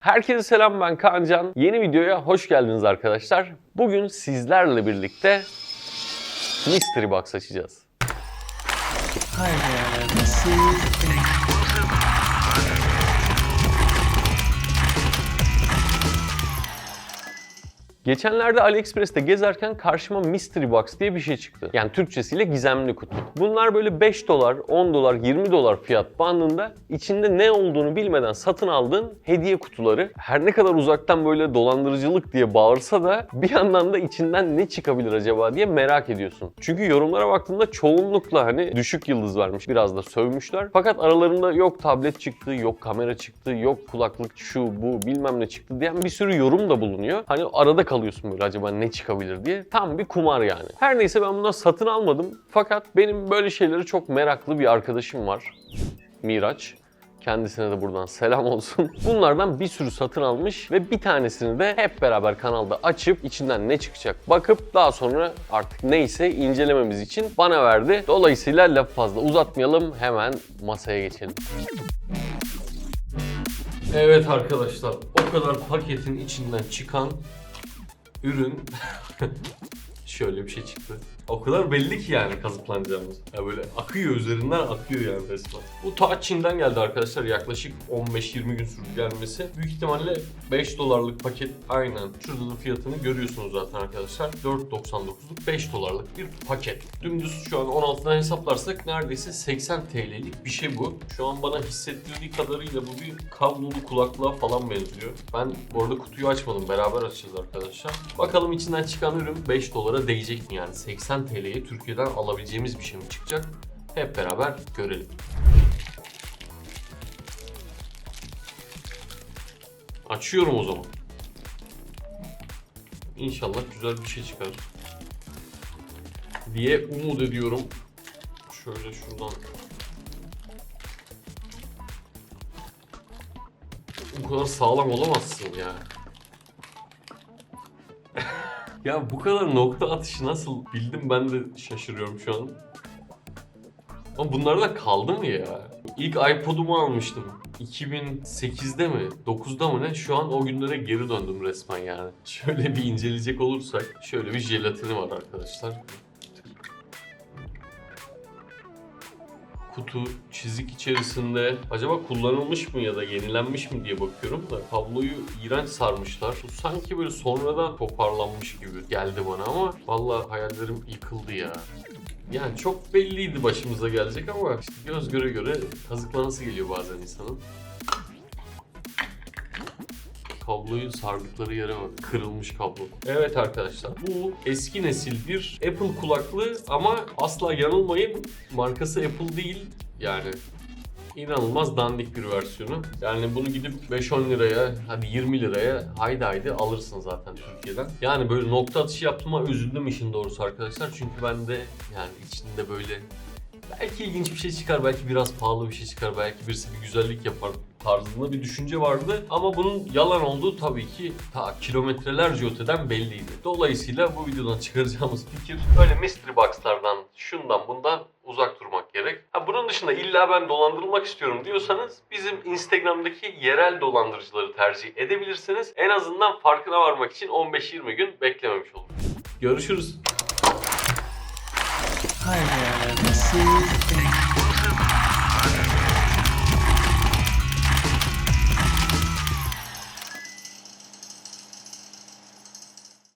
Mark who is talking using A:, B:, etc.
A: Herkese selam ben Kaan Can. Yeni videoya hoş geldiniz arkadaşlar. Bugün sizlerle birlikte Mystery Box açacağız.
B: Hi
A: Geçenlerde AliExpress'te gezerken karşıma Mystery Box diye bir şey çıktı. Yani Türkçesiyle gizemli kutu. Bunlar böyle 5 dolar, 10 dolar, 20 dolar fiyat bandında içinde ne olduğunu bilmeden satın aldığın hediye kutuları. Her ne kadar uzaktan böyle dolandırıcılık diye bağırsa da bir yandan da içinden ne çıkabilir acaba diye merak ediyorsun. Çünkü yorumlara baktığımda çoğunlukla hani düşük yıldız vermiş, biraz da sövmüşler. Fakat aralarında yok tablet çıktı, yok kamera çıktı, yok kulaklık şu bu bilmem ne çıktı diyen bir sürü yorum da bulunuyor. Hani arada kalıyorsun böyle acaba ne çıkabilir diye. Tam bir kumar yani. Her neyse ben bundan satın almadım. Fakat benim böyle şeyleri çok meraklı bir arkadaşım var. Miraç. Kendisine de buradan selam olsun. Bunlardan bir sürü satın almış ve bir tanesini de hep beraber kanalda açıp içinden ne çıkacak bakıp daha sonra artık neyse incelememiz için bana verdi. Dolayısıyla laf fazla uzatmayalım hemen masaya geçelim. Evet arkadaşlar o kadar paketin içinden çıkan ürün şöyle bir şey çıktı. O kadar belli ki yani kazıklanacağımız. Ya böyle akıyor üzerinden akıyor yani resmen. Bu ta Çin'den geldi arkadaşlar yaklaşık 15-20 gün sürdü gelmesi. Büyük ihtimalle 5 dolarlık paket aynen. Şurada da fiyatını görüyorsunuz zaten arkadaşlar. 4.99'luk 5 dolarlık bir paket. Dümdüz şu an 16'dan hesaplarsak neredeyse 80 TL'lik bir şey bu. Şu an bana hissettirdiği kadarıyla bu bir kablolu kulaklığa falan benziyor. Ben bu arada kutuyu açmadım. Beraber açacağız arkadaşlar. Bakalım içinden çıkan ürün 5 dolara değecek mi yani? 80 TL'ye Türkiye'den alabileceğimiz bir şey mi çıkacak? Hep beraber görelim. Açıyorum o zaman. İnşallah güzel bir şey çıkar. Diye umut ediyorum. Şöyle şuradan. Bu kadar sağlam olamazsın ya. Ya bu kadar nokta atışı nasıl bildim ben de şaşırıyorum şu an. Ama bunlar da kaldı mı ya? İlk iPod'umu almıştım. 2008'de mi? 9'da mı ne? Şu an o günlere geri döndüm resmen yani. Şöyle bir inceleyecek olursak şöyle bir jelatini var arkadaşlar. Kutu çizik içerisinde acaba kullanılmış mı ya da yenilenmiş mi diye bakıyorum da tabloyu iğrenç sarmışlar. Bu sanki böyle sonradan toparlanmış gibi geldi bana ama vallahi hayallerim yıkıldı ya. Yani çok belliydi başımıza gelecek ama işte göz göre göre kazıklanası geliyor bazen insanın. Kabloyu sardıkları yere bak. Kırılmış kablo. Evet arkadaşlar bu eski nesil bir Apple kulaklığı ama asla yanılmayın markası Apple değil. Yani inanılmaz dandik bir versiyonu. Yani bunu gidip 5-10 liraya, hadi 20 liraya haydi haydi alırsın zaten Türkiye'den. Yani böyle nokta atışı yaptığıma üzüldüm işin doğrusu arkadaşlar. Çünkü ben de yani içinde böyle belki ilginç bir şey çıkar, belki biraz pahalı bir şey çıkar, belki birisi bir güzellik yapar tarzında bir düşünce vardı. Ama bunun yalan olduğu tabii ki ta kilometrelerce öteden belliydi. Dolayısıyla bu videodan çıkaracağımız fikir böyle mystery box'lardan, şundan bundan uzak durmak gerek. Ha, bunun dışında illa ben dolandırılmak istiyorum diyorsanız bizim Instagram'daki yerel dolandırıcıları tercih edebilirsiniz. En azından farkına varmak için 15-20 gün beklememiş olursunuz. Görüşürüz.
B: Hi there, this is.